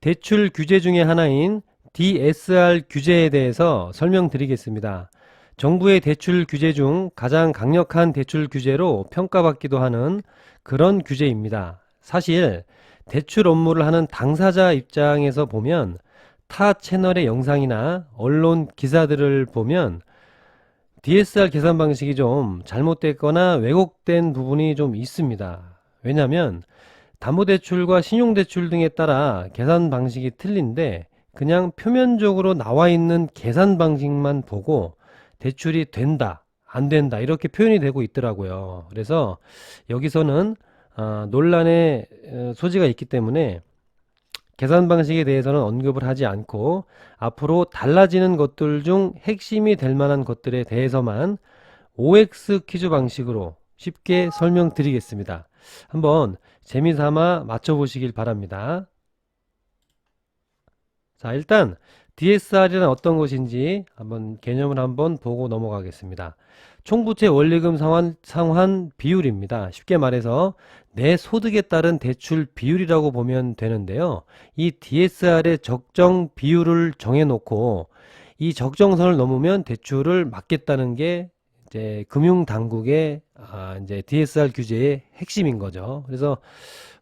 대출 규제 중에 하나인 DSR 규제에 대해서 설명드리겠습니다. 정부의 대출 규제 중 가장 강력한 대출 규제로 평가받기도 하는 그런 규제입니다. 사실 대출 업무를 하는 당사자 입장에서 보면 타 채널의 영상이나 언론 기사들을 보면 DSR 계산 방식이 좀 잘못됐거나 왜곡된 부분이 좀 있습니다. 왜냐하면 담보대출과 신용대출 등에 따라 계산 방식이 틀린데 그냥 표면적으로 나와 있는 계산 방식만 보고 대출이 된다, 안 된다 이렇게 표현이 되고 있더라고요. 그래서 여기서는 아, 논란의 어, 소지가 있기 때문에 계산 방식에 대해서는 언급을 하지 않고 앞으로 달라지는 것들 중 핵심이 될 만한 것들에 대해서만 OX 퀴즈 방식으로 쉽게 설명드리겠습니다. 한번 재미삼아 맞춰보시길 바랍니다. 자, 일단 DSR이란 어떤 것인지 한번 개념을 한번 보고 넘어가겠습니다. 총부채 원리금 상환, 상환 비율입니다. 쉽게 말해서 내 소득에 따른 대출 비율이라고 보면 되는데요. 이 DSR의 적정 비율을 정해놓고 이 적정선을 넘으면 대출을 막겠다는 게 이제 금융당국의 아, 이제 DSR 규제의 핵심인 거죠. 그래서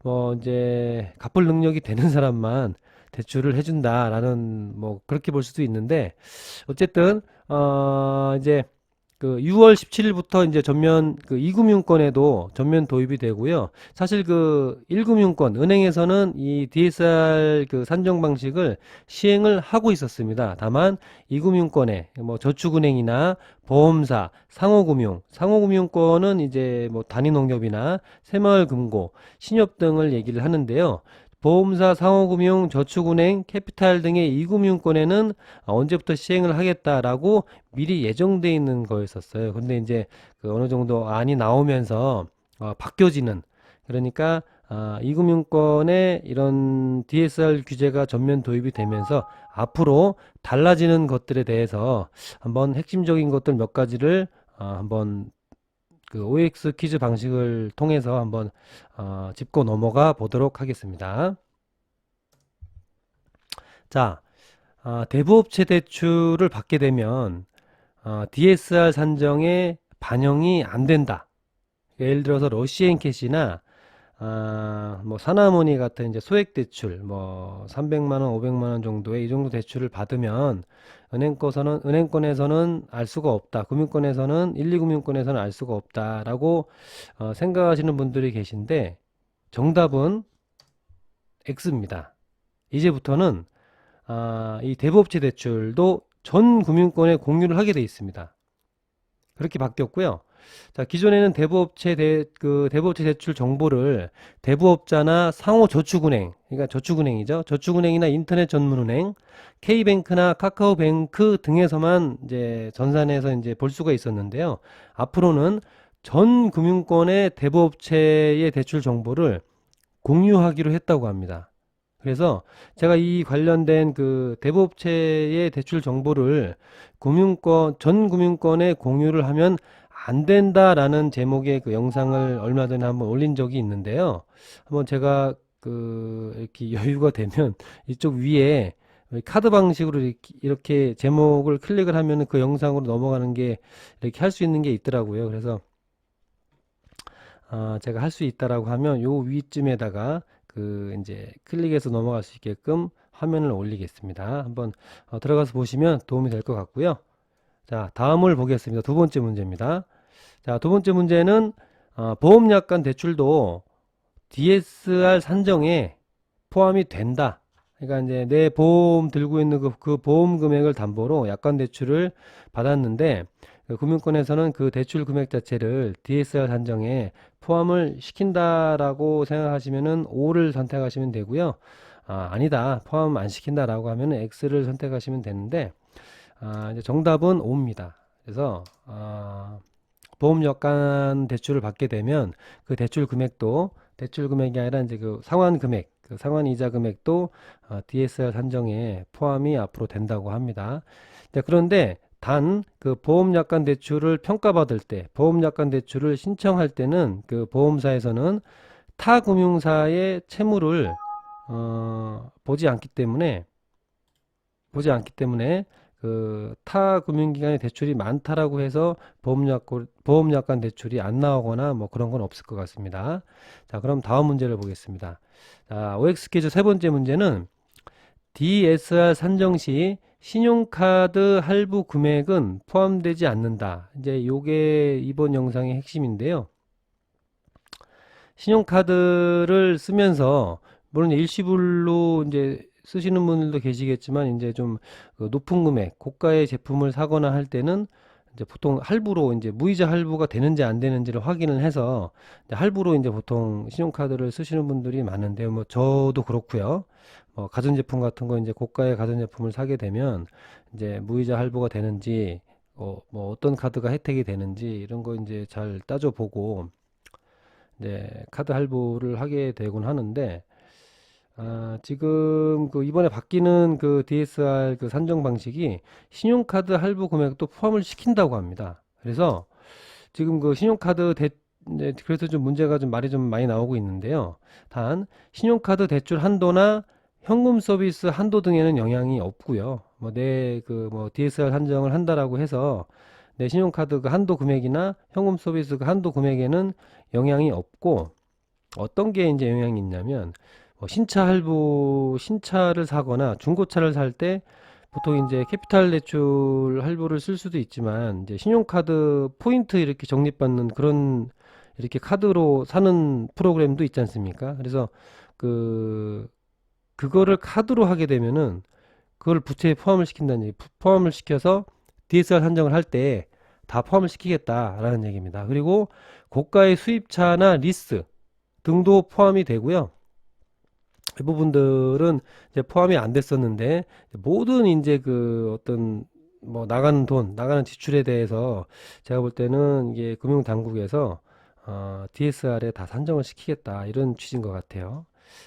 뭐 이제 갚을 능력이 되는 사람만 대출을 해준다라는 뭐 그렇게 볼 수도 있는데 어쨌든 어 이제 그 6월 17일부터 이제 전면 그 2금융권에도 전면 도입이 되고요. 사실 그 1금융권 은행에서는 이 DSR 그 산정 방식을 시행을 하고 있었습니다. 다만 2금융권에 뭐 저축은행이나 보험사, 상호금융, 상호금융권은 이제 뭐 단위농협이나 새마을금고, 신협 등을 얘기를 하는데요. 보험사, 상호금융, 저축은행, 캐피탈 등의 이금융권에는 언제부터 시행을 하겠다라고 미리 예정돼 있는 거였었어요. 근데 이제 그 어느 정도 안이 나오면서 어, 바뀌어지는 그러니까 아, 이금융권에 이런 DSR 규제가 전면 도입이 되면서 앞으로 달라지는 것들에 대해서 한번 핵심적인 것들 몇 가지를 어, 한번 그 OX 퀴즈 방식을 통해서 한번 어, 짚고 넘어가 보도록 하겠습니다. 자, 아, 대부업체 대출을 받게 되면 어, DSR 산정에 반영이 안 된다. 예를 들어서 러시앤캐시나 아, 뭐 사나모니 같은 이제 소액 대출 뭐 300만 원, 500만 원 정도의 이 정도 대출을 받으면 은행권에서는 은행권에서는 알 수가 없다. 금융권에서는 1, 2 금융권에서는 알 수가 없다라고 어, 생각하시는 분들이 계신데 정답은 X입니다. 이제부터는 아, 이 대부업체 대출도 전 금융권에 공유를 하게 돼 있습니다. 그렇게 바뀌었고요. 자, 기존에는 대부업체 대, 그 대부업체 대출 정보를 대부업자나 상호 저축은행, 그러니까 저축은행이죠. 저축은행이나 인터넷 전문은행, K뱅크나 카카오뱅크 등에서만 이제 전산에서 이제 볼 수가 있었는데요. 앞으로는 전 금융권의 대부업체의 대출 정보를 공유하기로 했다고 합니다. 그래서 제가 이 관련된 그 대부업체의 대출 정보를 금융권, 전 금융권에 공유를 하면 안 된다라는 제목의 그 영상을 얼마 전에 한번 올린 적이 있는데요. 한번 제가 그 이렇게 여유가 되면 이쪽 위에 카드 방식으로 이렇게, 제목을 클릭을 하면 그 영상으로 넘어가는 게 이렇게 할 수 있는 게 있더라고요. 그래서 아, 제가 할 수 있다라고 하면 요 위쯤에다가 그 이제 클릭해서 넘어갈 수 있게끔 화면을 올리겠습니다. 한번 어, 들어가서 보시면 도움이 될 것 같고요. 자, 다음을 보겠습니다. 두 번째 문제입니다. 자, 두 번째 문제는 어, 보험약관 대출도 DSR 산정에 포함이 된다. 그러니까 이제 내 보험 들고 있는 그, 그 보험 금액을 담보로 약관 대출을 받았는데 그 금융권에서는 그 대출 금액 자체를 DSR 산정에 포함을 시킨다라고 생각하시면은 O를 선택하시면 되고요. 아, 아니다. 포함 안 시킨다라고 하면은 X를 선택하시면 되는데 아, 이제 정답은 O입니다. 그래서 아, 보험약관 대출을 받게 되면 그 대출 금액도 대출 금액이 아니라 이제 그 상환 금액, 그 상환 이자 금액도 어, DSR 산정에 포함이 앞으로 된다고 합니다. 자, 그런데 단 그 보험약관 대출을 평가받을 때, 보험약관 대출을 신청할 때는 그 보험사에서는 타 금융사의 채무를 어, 보지 않기 때문에 보지 않기 때문에 그 타 금융기관의 대출이 많다라고 해서 보험약관, 보험약관 대출이 안 나오거나 뭐 그런 건 없을 것 같습니다. 자, 그럼 다음 문제를 보겠습니다. 자, OX 퀴즈 세 번째 문제는 DSR 산정 시 신용카드 할부 금액은 포함되지 않는다. 이제 요게 이번 영상의 핵심인데요. 신용카드를 쓰면서 물론 일시불로 이제 쓰시는 분들도 계시겠지만 이제 좀그 높은 금액, 고가의 제품을 사거나 할 때는 이제 보통 할부로 이제 무이자 할부가 되는지 안 되는지를 확인을 해서 이제 할부로 이제 보통 신용카드를 쓰시는 분들이 많은데요. 뭐 저도 그렇고요. 뭐 가전제품 같은 거 이제 고가의 가전제품을 사게 되면 이제 무이자 할부가 되는지 어, 뭐 어떤 카드가 혜택이 되는지 이런 거 이제 잘 따져보고 이제 카드 할부를 하게 되곤 하는데 아, 지금 그 이번에 바뀌는 그 DSR 그 산정 방식이 신용카드 할부 금액도 포함을 시킨다고 합니다. 그래서 지금 그 신용카드 대, 네, 그래서 좀 문제가 좀 말이 좀 많이 나오고 있는데요. 단, 신용카드 대출 한도나 현금 서비스 한도 등에는 영향이 없고요. 뭐 내 그뭐 DSR 산정을 한다라고 해서 내 신용카드 그 한도 금액이나 현금 서비스 그 한도 금액에는 영향이 없고 어떤 게 이제 영향이 있냐면 뭐 신차 할부, 신차를 사거나 중고차를 살 때 보통 이제 캐피탈 대출 할부를 쓸 수도 있지만 이제 신용카드 포인트 이렇게 적립받는 그런 이렇게 카드로 사는 프로그램도 있지 않습니까? 그래서 그 그거를 카드로 하게 되면은 그걸 부채에 포함을 시킨다는 얘기, 부- 포함을 시켜서 DSR 산정을 할 때 다 포함을 시키겠다라는 얘기입니다. 그리고 고가의 수입차나 리스 등도 포함이 되고요. 이 부분들은 이제 포함이 안 됐었는데 모든 이제 그 어떤 뭐 나가는 돈, 나가는 지출에 대해서 제가 볼 때는 이게 금융 당국에서 어, DSR에 다 산정을 시키겠다 이런 취지인 것 같아요.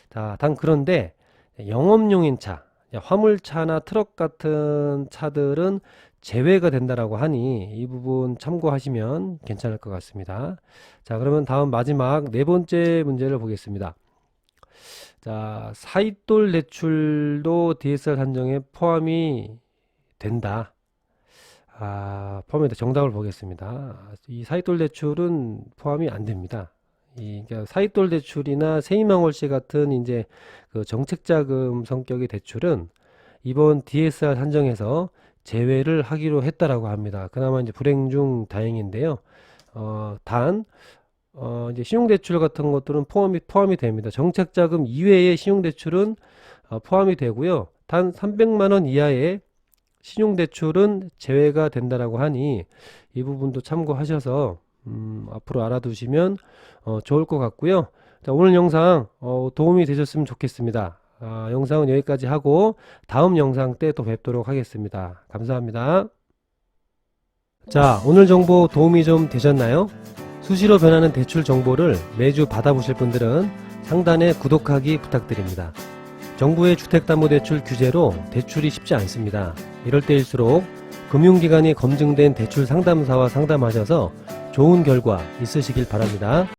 자, 단 그런데 영업용인 차, 화물차나 트럭 같은 차들은 제외가 된다라고 하니 이 부분 참고하시면 괜찮을 것 같습니다. 자, 그러면 다음 마지막 네 번째 문제를 보겠습니다. 자, 사익돌 대출도 DSR 산정에 포함이 된다. 아, 포함이 돼. 정답을 보겠습니다. 이 사익돌 대출은 포함이 안 됩니다. 이 그러니까 사익돌 대출이나 세입망월세 같은 이제 그 정책자금 성격의 대출은 이번 DSR 산정에서 제외를 하기로 했다라고 합니다. 그나마 이제 불행 중 다행인데요. 어, 단 어, 이제 신용대출 같은 것들은 포함이, 포함이 됩니다. 정책자금 이외의 신용대출은 어, 포함이 되고요. 단 300만 원 이하의 신용대출은 제외가 된다라고 하니 이 부분도 참고하셔서 음, 앞으로 알아두시면 어, 좋을 것 같고요. 자, 오늘 영상 어, 도움이 되셨으면 좋겠습니다. 아, 영상은 여기까지 하고 다음 영상 때 또 뵙도록 하겠습니다. 감사합니다. 자, 오늘 정보 도움이 좀 되셨나요? 수시로 변하는 대출 정보를 매주 받아보실 분들은 상단에 구독하기 부탁드립니다. 정부의 주택담보대출 규제로 대출이 쉽지 않습니다. 이럴 때일수록 금융기관이 검증된 대출 상담사와 상담하셔서 좋은 결과 있으시길 바랍니다.